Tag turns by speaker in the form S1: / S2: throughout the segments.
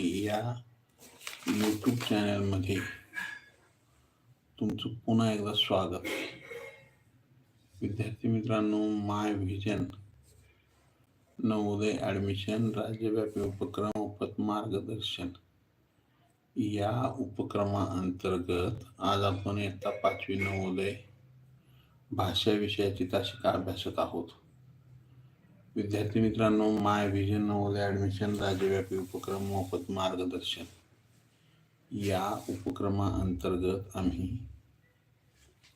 S1: या यूट्यूब चॅनलमध्ये तुमचं पुन्हा एकदा स्वागत. विद्यार्थी मित्रांनो माय व्हिजन नवोदय ॲडमिशन राज्यव्यापी उपक्रम उपत मार्गदर्शन. या उपक्रमाअंतर्गत आज आपण इयत्ता पाचवी नवोदय भाषा विषयाची तासिका अभ्यासत आहोत? विद्यार्थी मित्रांनो माय विजन नवोदय ॲडमिशन राज्यव्यापी उपक्रम मोफत मार्गदर्शन. या उपक्रमाअंतर्गत आम्ही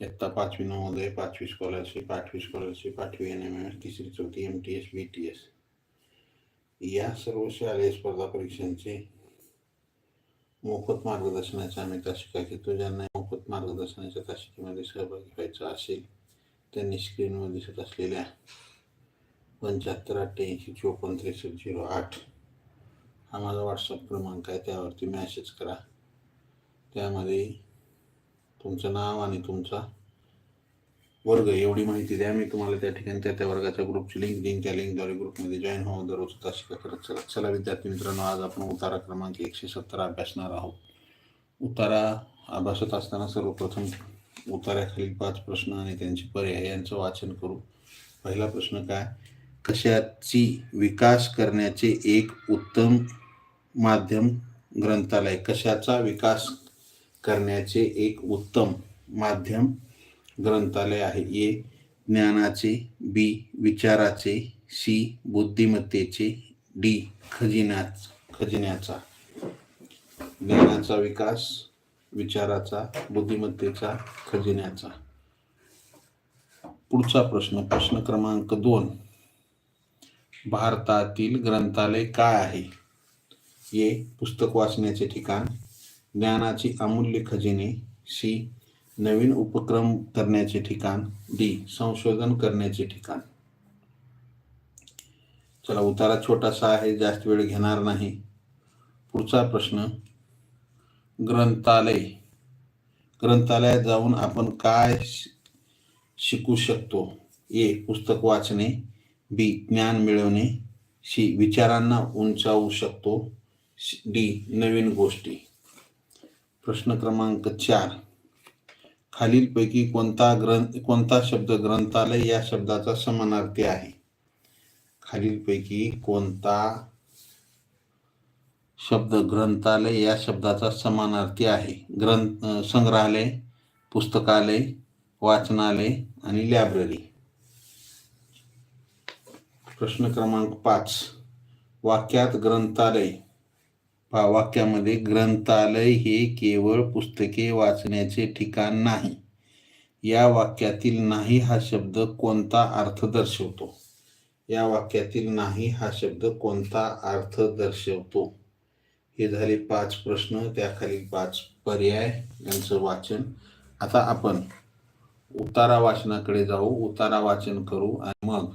S1: इयत्ता पाचवी नवोदय पाचवी स्कॉलरशिप आठवी स्कॉलरशिप आठवी एन एम एस तिसरी चौथी M T S B T S या सर्व शालेय स्पर्धा परीक्षांचे मोफत मार्गदर्शनाच्या आम्ही तासिका घेतो. ज्यांना मोफत मार्गदर्शनाच्या तासिकेमध्ये सहभागी व्हायचं असेल त्यांनी स्क्रीनवर दिसत असलेल्या पंच्याहत्तर अठ्ठ्याऐंशी चोपन्न त्रेसष्ट झिरो आठ. हा माझा व्हॉट्सअप क्रमांक आहे त्यावरती मॅसेज करा. त्यामध्ये तुमचं नाव आणि तुमचा वर्ग एवढी माहिती द्या. मी तुम्हाला त्या ठिकाणी त्या त्या वर्गाच्या ग्रुपची लिंक देईन. त्या लिंकद्वारे ग्रुपमध्ये जॉईन होऊन दररोज तासिका करत चला. चला विद्यार्थी मित्रांनो आज आपण उतारा क्रमांक एकशे सत्तर अभ्यासणार आहोत. उतारा अभ्यासत असताना सर्वप्रथम उतार्याखालील पाच प्रश्न आणि त्यांचे पर्याय यांचं वाचन करू. पहिला प्रश्न काय? कशाची विकास करण्याचे एक उत्तम माध्यम ग्रंथालय? कशाचा विकास करण्याचे एक उत्तम माध्यम ग्रंथालय आहे? ए ज्ञानाचे बी विचाराचे सी बुद्धिमत्तेचे डी खजिन्याच खजिन्याचा. ज्ञानाचा विकास विचाराचा बुद्धिमत्तेचा खजिन्याचा. पुढचा प्रश्न प्रश्न क्रमांक दोन. भारतातील ग्रंथालय काय आहे? ये पुस्तक वाचण्याचे ठिकाण ज्ञानाची अमूल्य खजिने सी. नवीन उपक्रम करण्याचे ठिकाण डी. संशोधन करण्याचे ठिकाण. चला उतारा छोटासा आहे जास्त वेळ घेणार नाही. पुढचा प्रश्न ग्रंथालय. ग्रंथालयात जाऊन आपण काय शि- शिकू शकतो? ए. पुस्तक वाचणे बी ज्ञान मिळवणे. सी विचारांना उंचावू शकतो. डी नवीन गोष्टी. प्रश्न क्रमांक चार. खालीलपैकी कोणता ग्रंथ कोणता शब्द ग्रंथालय या शब्दाचा समानार्थी आहे? खालीलपैकी कोणता शब्द ग्रंथालय या शब्दाचा समानार्थी आहे? ग्रंथ संग्रहालय पुस्तकालय वाचनालय आणि लायब्ररी. प्रश्न क्रमांक पाच. वाक्यात ग्रंथालय. पहा वाक्यामध्ये ग्रंथालय हे केवळ पुस्तके वाचण्याचे ठिकाण नाही. या वाक्यातील नाही हा शब्द कोणता अर्थ दर्शवतो? या वाक्यातील नाही हा शब्द कोणता अर्थ दर्शवतो? हे झाले पाच प्रश्न. त्याखालील पाच पर्याय यांचं वाचन. आता आपण उतारा वाचनाकडे जाऊ. उतारा वाचन करू आणि मग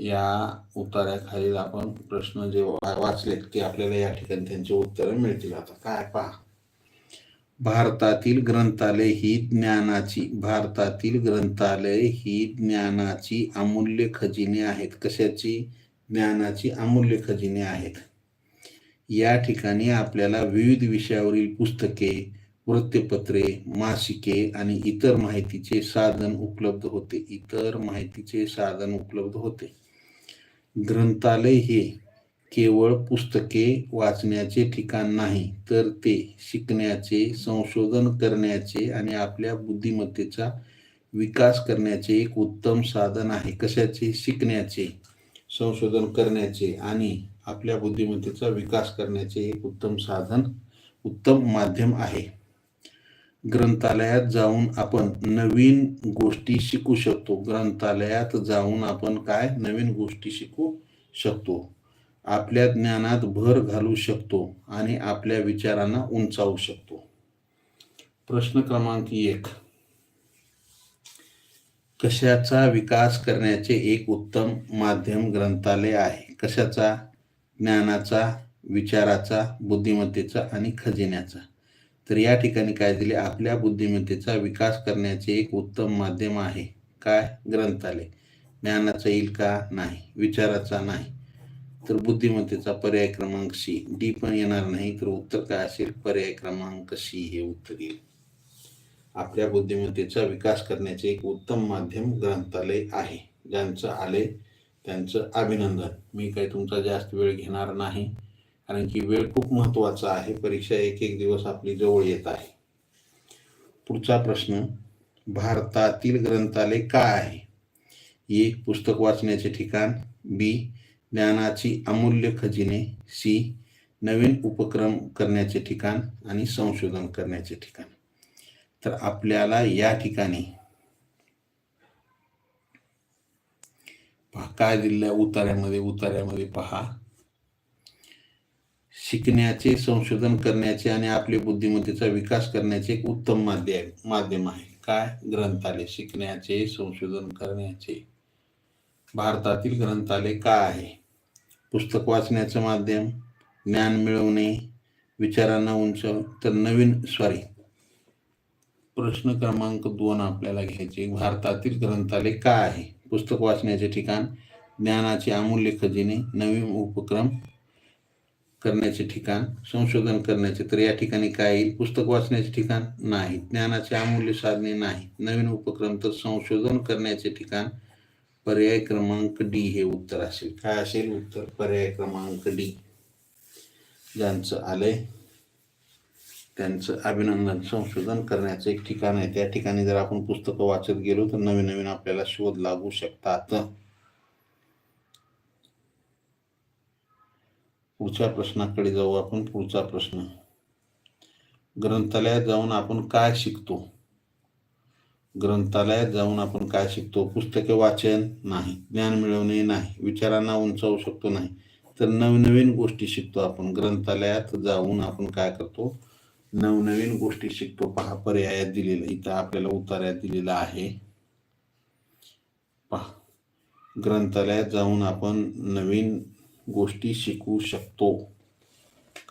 S1: या उतार्याखालील आपण प्रश्न जे वाचलेत की आपल्याला या ठिकाणी त्यांची उत्तरं मिळतील. आता काय पहा. भारतातील ग्रंथालय ही ज्ञानाची भारतातील ग्रंथालय ही ज्ञानाची अमूल्य खजिने आहेत. कशाची? ज्ञानाची अमूल्य खजिने आहेत. या ठिकाणी आपल्याला विविध विषयावरील पुस्तके वृत्तपत्रे मासिके आणि इतर माहितीचे साधन उपलब्ध होते. इतर माहितीचे साधन उपलब्ध होते. ग्रंथालय हे केवळ पुस्तके वाचण्याचे ठिकाण नाही तर ते शिकण्याचे संशोधन करण्याचे आणि आपल्या बुद्धिमत्तेचा विकास करण्याचे एक उत्तम साधन आहे. कशाचे? शिकण्याचे संशोधन करण्याचे आणि आपल्या बुद्धिमत्तेचा विकास करण्याचे एक उत्तम साधन उत्तम माध्यम आहे. ग्रंथालयात जाऊन आपण नवीन गोष्टी शिकू शकतो. ग्रंथालयात जाऊन आपण काय? नवीन गोष्टी शिकू शकतो. आपल्या ज्ञानात भर घालू शकतो आणि आपल्या विचारांना उंचावू शकतो. प्रश्न क्रमांक एक. कशाचा विकास करण्याचे एक उत्तम माध्यम ग्रंथालय आहे? कशाचा? ज्ञानाचा विचाराचा बुद्धिमत्तेचा आणि खजिन्याचा. तर या ठिकाणी काय दिले? आपल्या बुद्धिमत्तेचा विकास करण्याचे एक उत्तम माध्यम आहे. काय? ग्रंथालय. ज्ञानाचा येईल का? नाही. विचाराचा नाही. तर बुद्धिमत्तेचा पर्याय क्रमांक सी. डी पण येणार नाही तर उत्तर काय असेल? पर्याय क्रमांक सी हे उत्तर येईल. आपल्या बुद्धिमत्तेचा विकास करण्याचे एक उत्तम माध्यम ग्रंथालय आहे. ज्यांचं आले त्यांचं अभिनंदन. मी काही तुमचा जास्त वेळ घेणार नाही. कारण की वेळ खूप महत्त्वाचा आहे. परीक्षा एक एक दिवस आपली जवळ येत आहे. पुढचा प्रश्न भारतातील ग्रंथालय काय आहे? एक पुस्तक वाचण्याचे ठिकाण बी ज्ञानाची अमूल्य खजिने सी नवीन उपक्रम करण्याचे ठिकाण आणि संशोधन करण्याचे ठिकाण. तर आपल्याला या ठिकाणी पहा काय दिलेलं उतार्यामध्ये उतार्यामध्ये पहा. शिकण्याचे संशोधन करण्याचे आणि आपले बुद्धिमत्तेचा विकास करण्याचे एक उत्तम माध्यम माध्यम आहे. काय? ग्रंथालय शिकण्याचे संशोधन करण्याचे. भारतातील ग्रंथालय काय आहे? पुस्तक वाचण्याचं माध्यम ज्ञान मिळवणे विचारांना उंच तर नवीन सॉरी प्रश्न क्रमांक दोन आपल्याला घ्यायचे. भारतातील ग्रंथालय काय आहे? पुस्तक वाचण्याचे ठिकाण ज्ञानाचे अमूल्य खजिने नवीन उपक्रम करण्याचे ठिकाण संशोधन करण्याचे तर या ठिकाणी काय येईल? पुस्तक वाचण्याचे ठिकाण नाही. ज्ञानाचे अमूल्य साधने नाही नवीन उपक्रम तर संशोधन करण्याचे ठिकाण पर्याय क्रमांक डी हे उत्तर असेल. काय असेल उत्तर? पर्याय क्रमांक डी. ज्यांचं आलंय त्यांचं अभिनंदन. संशोधन करण्याचं एक ठिकाण आहे. त्या ठिकाणी जर आपण पुस्तकं वाचत गेलो तर नवीन नवीन आपल्याला शोध लागू शकतात. पुढच्या प्रश्नाकडे जाऊ आपण पुढचा प्रश्न. ग्रंथालयात जाऊन आपण काय शिकतो? ग्रंथालयात जाऊन आपण काय शिकतो? पुस्तके वाचन नाही ज्ञान मिळवणे नाही विचारांना उंचावू शकतो नाही. तर नवनवीन गोष्टी शिकतो आपण. ग्रंथालयात जाऊन आपण काय करतो? नवनवीन गोष्टी शिकतो. पहा पर्यायात दिलेलं इथं आपल्याला उतार्यात दिलेलं आहे. पहा ग्रंथालयात जाऊन आपण नवीन गोष्टी शिकू शकतो.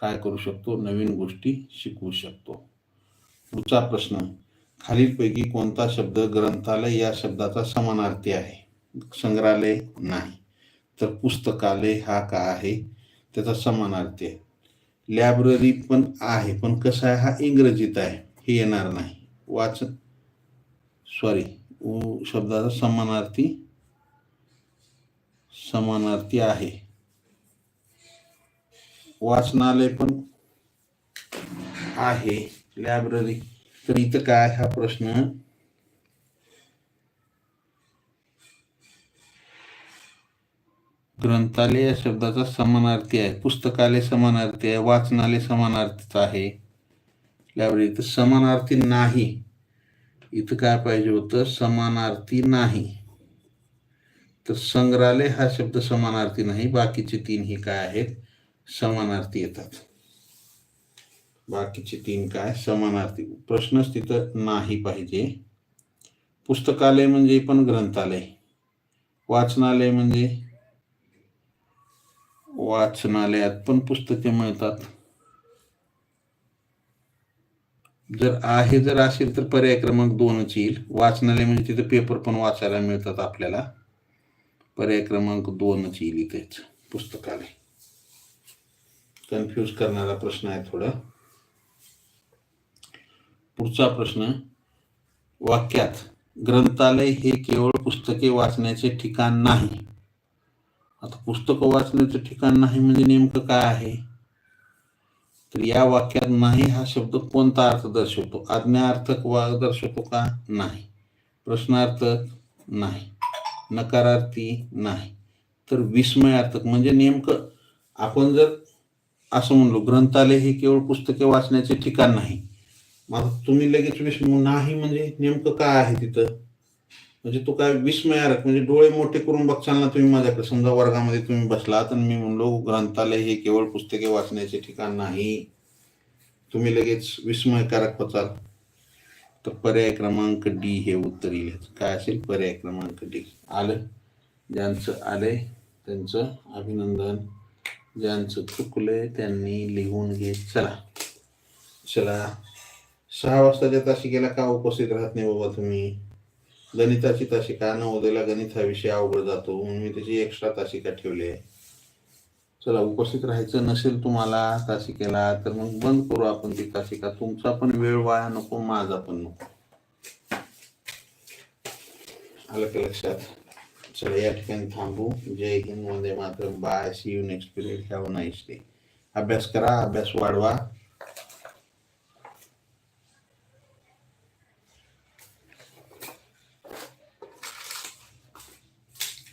S1: काय करू शकतो? नवीन गोष्टी शिकू शकतो. पुढचा प्रश्न. खालीलपैकी कोणता शब्द ग्रंथालय या शब्दाचा समानार्थी आहे? संग्रहालय नाही. तर पुस्तकालय हा का आहे? त्याचा समानार्थी आहे. लायब्ररी पण आहे पण कसा आहे? हा इंग्रजीत आहे. हे येणार नाही. वाचन सॉरी शब्दाचा समानार्थी समानार्थी आहे. वाचनालय पण आहे लायब्ररी तर इथं काय हा प्रश्न? ग्रंथालय या शब्दाचा समानार्थी आहे पुस्तकालय समानार्थी आहे वाचनालय समानार्थीच आहे लायब्ररी तर समानार्थी नाही. इथं काय पाहिजे होतं? समानार्थी नाही. तर संग्रहालय हा शब्द समानार्थी नाही बाकीचे तीन हे काय आहेत? समानार्थी येतात. बाकीचे तीन काय? समानार्थी. प्रश्नच तिथं नाही पाहिजे. पुस्तकालय म्हणजे पण ग्रंथालय. वाचनालय म्हणजे? वाचनालयात पण पुस्तके मिळतात. जर आहे जर असेल तर पर्याय क्रमांक दोनच येईल. वाचनालय म्हणजे तिथे पेपर पण वाचायला मिळतात आपल्याला. पर्याय क्रमांक दोनच येईल इथेच पुस्तकालय. कन्फ्यूज करणारा प्रश्न आहे थोडा. पुढचा प्रश्न वाक्यात ग्रंथालय हे केवळ पुस्तके वाचण्याचे ठिकाण नाही. आता पुस्तकं वाचण्याचं ठिकाण नाही म्हणजे नेमकं काय आहे? तर या वाक्यात नाही हा शब्द कोणता अर्थ दर्शवतो? आज्ञार्थक वा दर्शवतो का? नाही. प्रश्नार्थक नाही. नकारार्थी नाही. तर विस्मयार्थक म्हणजे नेमकं आपण जर असं म्हणलो ग्रंथालय हे केवळ पुस्तके वाचण्याचे ठिकाण नाही. मग तुम्ही लगेच विस्म नाही म्हणजे नेमकं काय आहे तिथं? म्हणजे तो काय विस्मयारक म्हणजे डोळे मोठे करून बघताना तुम्ही माझ्याकडे समजा वर्गामध्ये तुम्ही बसलात आणि मी म्हणलो ग्रंथालय हे केवळ पुस्तके वाचण्याचे ठिकाण नाही. तुम्ही लगेच विस्मयकारक होचाल तर पर्याय क्रमांक डी हे उत्तर येईल. काय असेल? पर्याय क्रमांक डी. आलं. ज्यांचं आलंय त्यांचं अभिनंदन. ज्यांचं चुकलंय त्यांनी लिहून घे चला. चला. सहा वाजताच्या तासिकेला का उपस्थित राहत नाही बाबा तुम्ही? गणिताची तासिका नवोदयला गणित हा विषय अवघड जातो म्हणून मी त्याची एक्स्ट्रा तासिका ठेवली आहे. चला उपस्थित राहायचं नसेल तुम्हाला तासिकेला तर मग बंद करू आपण ती तासिका. तुमचा पण वेळ वाया नको माझा पण नको. आलं का लक्षात? चला या ठिकाणी थांबू जय हिंद वंदे Mataram bye see you next period have nice day अभ्यास करा अभ्यास वाढवा